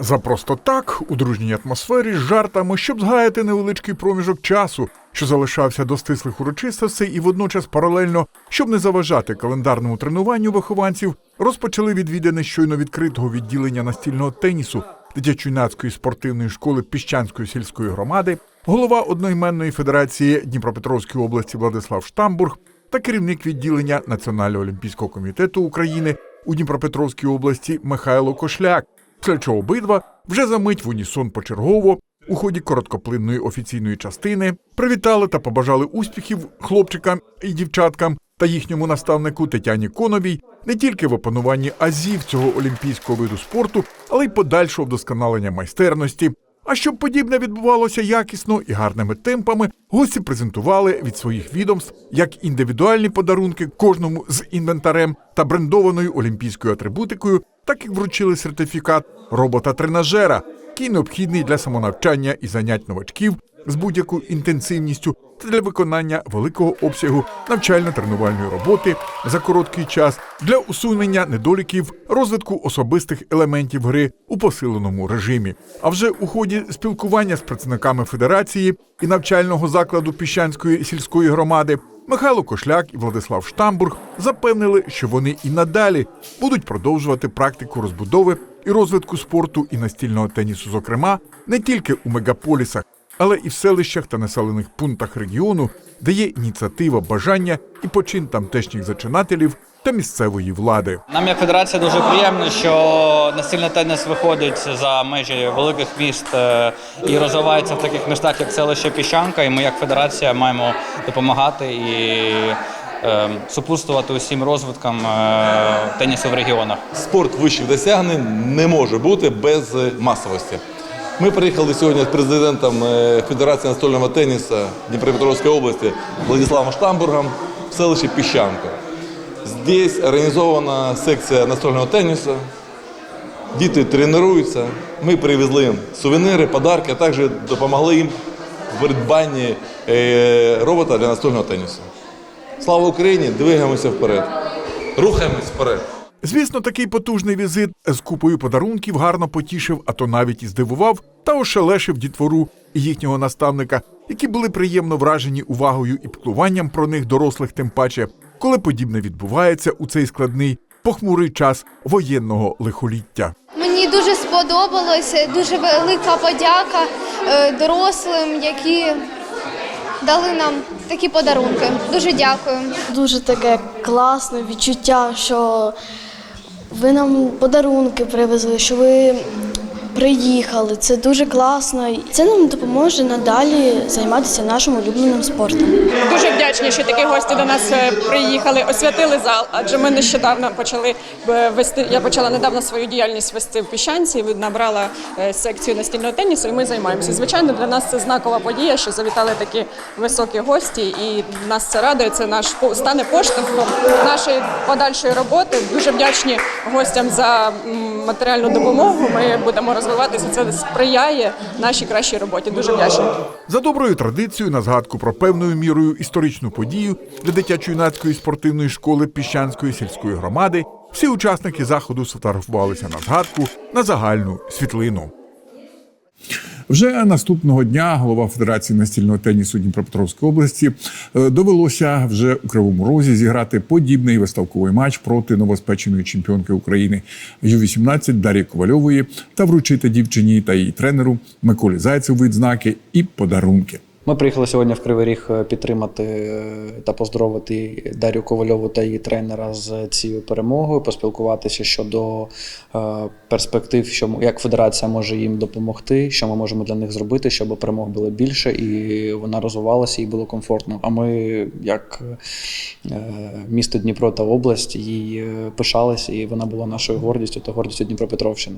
За просто так, у дружній атмосфері з жартами, щоб згаяти невеличкий проміжок часу, що залишався до стислих урочистостей, і водночас паралельно, щоб не заважати календарному тренуванню вихованців, розпочали відвідини щойно відкритого відділення настільного тенісу дитячо-юнацької спортивної школи Піщанської сільської громади, голова одноіменної федерації Дніпропетровської області Владислав Штамбург та керівник відділення Національного олімпійського комітету України у Дніпропетровській області Михайло Кошляк. Після чого обидва вже за мить в унісон почергово у ході короткоплинної офіційної частини привітали та побажали успіхів хлопчикам і дівчаткам та їхньому наставнику Тетяні Коновій не тільки в опануванні азів цього олімпійського виду спорту, але й подальшого вдосконалення майстерності. А щоб подібне відбувалося якісно і гарними темпами, гості презентували від своїх відомств як індивідуальні подарунки кожному з інвентарем та брендованою олімпійською атрибутикою, так і вручили сертифікат робота-тренажера, який необхідний для самонавчання і занять новачків з будь-якою інтенсивністю та для виконання великого обсягу навчально-тренувальної роботи за короткий час для усунення недоліків розвитку особистих елементів гри у посиленому режимі. А вже у ході спілкування з працівниками федерації і навчального закладу Піщанської сільської громади Михайло Кошляк і Владислав Штамбург запевнили, що вони і надалі будуть продовжувати практику розбудови і розвитку спорту і настільного тенісу, зокрема, не тільки у мегаполісах, але і в селищах та населених пунктах регіону, де є ініціатива, бажання і почин тамтешніх зачинателів та місцевої влади. Нам як федерація дуже приємно, що настільний теніс виходить за межі великих міст е, і розвивається в таких містах, як селище Піщанка. І ми, як федерація, маємо допомагати і е, супутствувати усім розвиткам е, тенісу в регіонах. Спорт вищих досягнень не може бути без масовості. Ми приїхали сьогодні з президентом Федерації настольного тенісу Дніпропетровської області Владиславом Штамбургом в селищі Піщанка. Здесь організована секція настольного тенісу. Діти тренуються. Ми привезли їм сувеніри, подарки, а також допомогли їм в придбанні е, робота для настольного тенісу. Слава Україні! Двигаємося вперед. Рухаємось вперед. Звісно, такий потужний візит з купою подарунків гарно потішив, а то навіть і здивував та ошелешив дітвору і їхнього наставника, які були приємно вражені увагою і піклуванням про них дорослих, тим паче, коли подібне відбувається у цей складний похмурий час воєнного лихоліття. Мені дуже сподобалося, дуже велика подяка е, дорослим, які дали нам такі подарунки. Дуже дякую. Дуже таке класне відчуття, що ви нам подарунки привезли, що ви приїхали. Це дуже класно. Це нам допоможе надалі займатися нашим улюбленим спортом. Дуже вдячні, що такі гості до нас е, приїхали, освятили зал. Адже ми нещодавно почали е, вести. Я почала недавно свою діяльність вести в піщанці. Набрала е, секцію настільного тенісу, і ми займаємося. Звичайно, для нас це знакова подія, що завітали такі високі гості, і нас це радує. Це наш стане поштовхом нашої подальшої роботи. Дуже вдячні гостям за матеріальну допомогу. Ми будемо розвиватися. Це сприяє нашій кращій роботі. Дуже вдячні. За доброю традицією, на згадку про певною мірою історичну подію для дитячо-юнацької спортивної школи Піщанської сільської громади, всі учасники заходу сфотографувалися на згадку на загальну світлину. Вже наступного дня голова Федерації настільного тенісу Дніпропетровської області е, довелося вже у Кривому Розі зіграти подібний виставковий матч проти новоспеченої чемпіонки України Ю-18 Дар'ї Ковальової та вручити дівчині та її тренеру Миколі Зайцеву відзнаки і подарунки. Ми приїхали сьогодні в Кривий Ріг е, підтримати е, та поздоровити Дар'ю Ковальову та її тренера з цією перемогою, поспілкуватися щодо е, перспектив, що як федерація може їм допомогти, що ми можемо для них зробити, щоб перемог було більше і вона розвивалася і було комфортно. А ми, як місто Дніпро та область, їй пишалися, і вона була нашою гордістю та гордістю Дніпропетровщини.